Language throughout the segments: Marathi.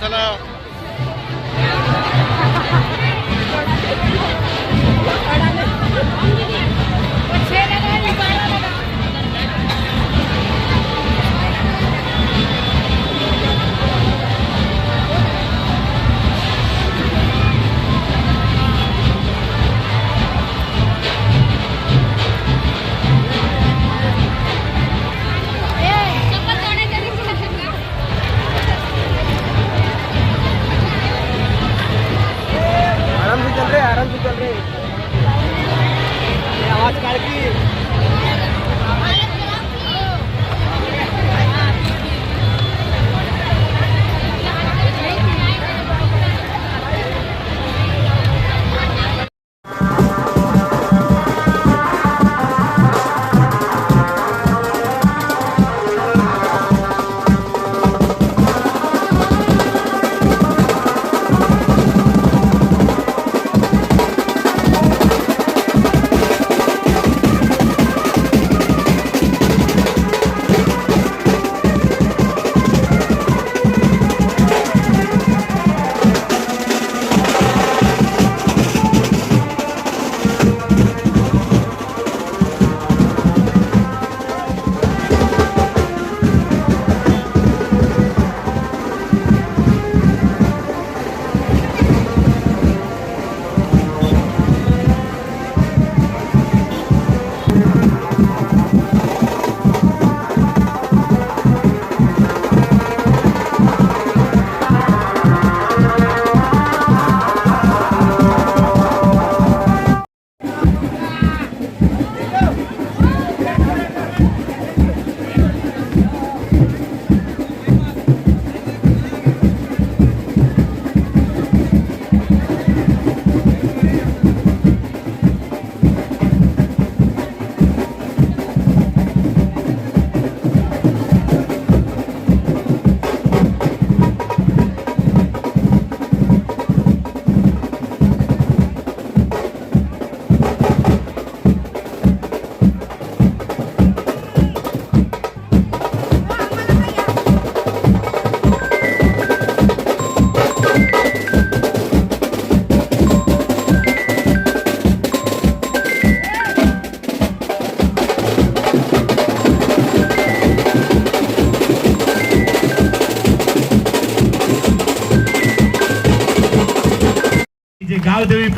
त्याला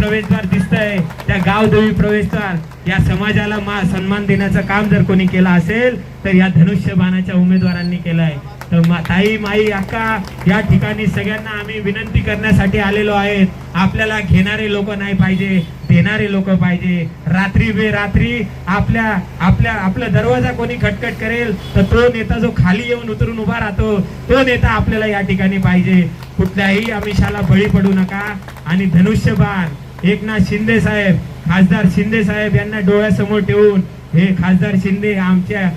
प्रवेशद्वार दिसतंय. त्या गावदेवी प्रवेशद्वार. या समाजाला मा सन्मान देण्याचं काम जर कोणी केलं असेल तर या धनुष्यबाणाच्या उमेदवारांनी केलंय. तर मा- ताई माई अक्का या ठिकाणी सगळ्यांना आम्ही विनंती करण्यासाठी आलेलो आहेत आपल्याला घेणारे लोक नाही पाहिजे देणारे लोक पाहिजे. रात्री बे रात्री आपल्या आपल्या आपला दरवाजा कोणी खटखट करेल तर तो नेता जो खाली येऊन उतरून उभा राहतो तो नेता आपल्याला या ठिकाणी पाहिजे. कुठल्याही आमिषाला बळी पडू नका. आणि धनुष्यबाण एकनाथ शिंदे साहेब खासदार शिंदे साहेब यांना डोळ्यासमोर ठेवून हे खासदार शिंदे आमच्या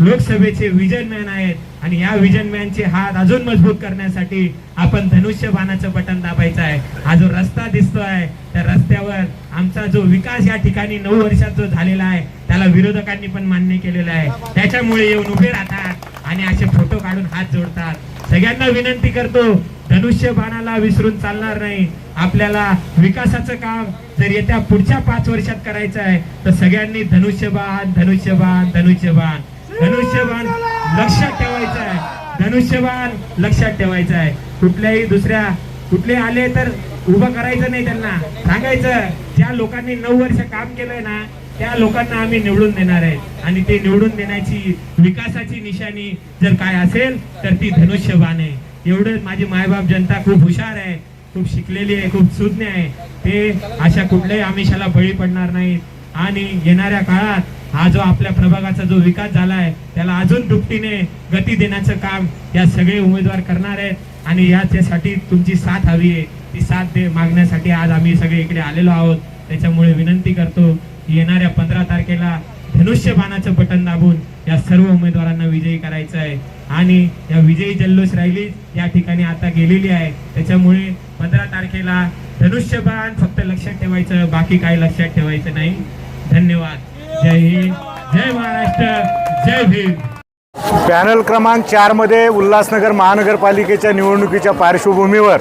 लोकसभेचे विजन मॅन आहेत आणि या विजन मॅनचे हात अजून मजबूत करण्यासाठी आपण धनुष्यबाणाचं बटन दाबायचं आहे. हा जो रस्ता दिसतो आहे त्या रस्त्यावर आमचा जो विकास या ठिकाणी नऊ वर्षात जो झालेला आहे त्याला विरोधकांनी पण मान्य केलेला आहे. त्याच्यामुळे येऊन उभे राहतात. आणि असे फोटो काढून हात जोडतात. सगळ्यांना विनंती करतो धनुष्यबाणाला विसरून चालणार नाही. आपल्याला विकासाचं काम जर येत्या पुढच्या पाच वर्षात करायचं आहे तर सगळ्यांनी धनुष्यबाण धनुष्यबाण धनुष्यबाण. धनुष्यबाण लक्षात ठेवायचं आहे. धनुष्यबाण लक्षात ठेवायचं आहे. कुठल्याही दुसऱ्या कुठले आले तर उभं करायचं नाही त्यांना. सांगायचं ज्या लोकांनी नऊ वर्ष काम केलंय ना त्या लोकांना आम्ही निवडून देणार आहे. आणि ते निवडून देण्याची विकासाची निशाणी जर काय असेल तर ती धनुष्यबाण आहे. एवढं माझी मायबाप जनता खूप हुशार आहे खूप शिकलेली आहे खूप सुज्ञ आहे. ते अशा कुठल्याही आमिषाला बळी पडणार नाहीत. आणि येणाऱ्या काळात हा जो आपल्या प्रभागाचा जो विकास झाला आहे त्याला अजून दुपटीने गती देण्याचं काम या सगळे उमेदवार करणार आहेत. आणि याच्यासाठी तुमची साथ हवी आहे. ती साथ दे मागण्यासाठी आज आम्ही सगळे इकडे आलेलो आहोत. त्याच्यामुळे विनंती करतो. येणाऱ्या पंधरा तारखेला धनुष्यबाणाचं बटन दाबून या सर्व उमेदवारांना विजयी करायचं आहे. आणि या विजयी जल्लोष रॅली या ठिकाणी आता गेलेली आहे. त्याच्यामुळे पंधरा तारखेला धनुष्यबाण फक्त लक्षात ठेवायचं बाकी काही लक्षात ठेवायचं नाही. धन्यवाद. जय हिंद. जय महाराष्ट्र. जय भीम. पॅनल क्रमांक चारमध्ये उल्हासनगर महानगरपालिकेच्या निवडणुकीच्या पार्श्वभूमीवर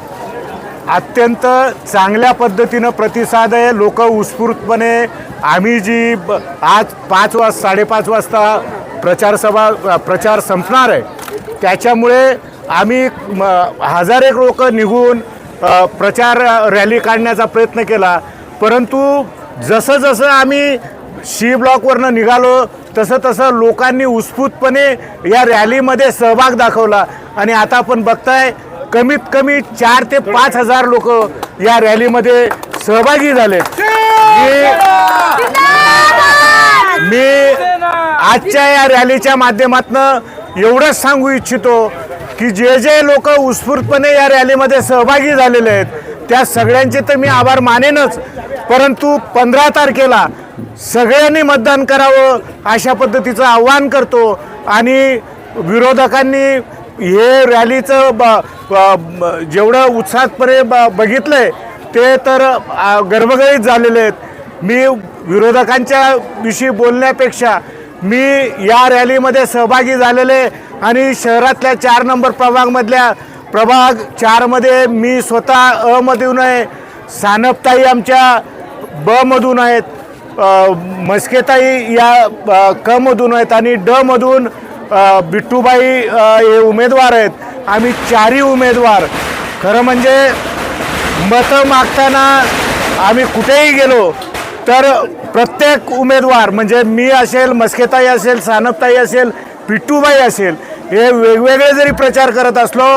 अत्यंत चांगल्या पद्धतीनं प्रतिसाद आहे. लोक उत्स्फूर्तपणे आम्ही जी ब- आज पाच वाज साडेपाच वाजता प्रचारसभा प्रचार संपणार आहे त्याच्यामुळे आम्ही म, हजारेक लोक निघून प्रचार रॅली काढण्याचा प्रयत्न केला. परंतु जसं जसं आम्ही शी ब्लॉकवरनं निघालो तसं तसं लोकांनी उत्स्फूर्तपणे या रॅलीमध्ये सहभाग दाखवला. आणि आता आपण बघताय कमीत कमी चार ते पाच हजार लोक या रॅलीमध्ये सहभागी झाले. मी आजच्या या रॅलीच्या माध्यमातून एवढंच सांगू इच्छितो की जे जे लोक उत्स्फूर्तपणे या रॅलीमध्ये सहभागी झालेले आहेत त्या सगळ्यांचे तर मी आभार मानेनच. परंतु पंधरा तारखेला सगळ्यांनी मतदान करावं अशा पद्धतीचं आव्हान करतो आणि विरोधकांनी हे रॅलीचं ब जेवढं उत्साहपणे ब बघितलंय ते तर गर्भगळीत झालेले आहेत. मी विरोधकांच्या विषयी बोलण्यापेक्षा मी या रॅलीमध्ये सहभागी झालेले आणि शहरातल्या चार नंबर प्रभागमधल्या प्रभाग चारमध्ये मी स्वतः अमधून आहे. सानपताई आमच्या बमधून आहेत. मस्केताई या कमधून क मधून आहेत आणि डमधून बिट्टूबाई हे उमेदवार आहेत. आम्ही चारही उमेदवार. खरं म्हणजे मतं मागताना आम्ही कुठेही गेलो तर प्रत्येक उमेदवार म्हणजे मी असेल मस्केताई असेल सानपताई असेल पिट्टूबाई असेल हे वेगवेगळे जरी प्रचार करत असलो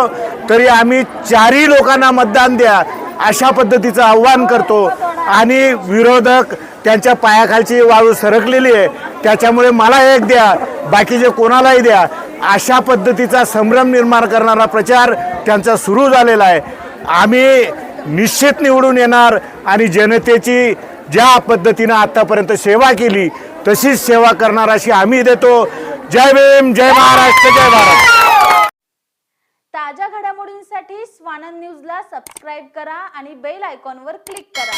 तरी आम्ही चारही लोकांना मतदान द्या अशा पद्धतीचं आव्हान करतो. आणि विरोधक त्यांच्या पायाखालची वाळू सरकलेली आहे. त्याच्यामुळे मला एक द्या बाकीचे कोणालाही द्या. अशा पद्धतीचा संभ्रम निर्माण करणारा प्रचार त्यांचा सुरू झालेला आहे. आम्ही निश्चित निवडून येणार आणि जनतेची ज्या पद्धतीनं आतापर्यंत सेवा केली तशीच सेवा करणार अशी आम्ही देतो. जय भीम जय महाराष्ट्र जय भारत. ताज्या घडामोडींसाठी स्वानंद न्यूजला सबस्क्राईब करा आणि बेल आयकॉनवर क्लिक करा.